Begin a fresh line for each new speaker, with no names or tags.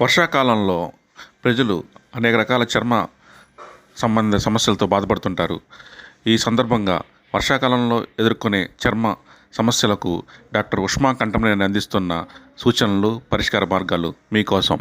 వర్షాకాలంలో ప్రజలు అనేక రకాల చర్మ సంబంధ సమస్యలతో బాధపడుతుంటారు. ఈ సందర్భంగా వర్షాకాలంలో ఎదుర్కొనే చర్మ సమస్యలకు డాక్టర్ ఉష్మా కంటమనేని అందిస్తున్న సూచనలు పరిష్కార మార్గాలు మీకోసం.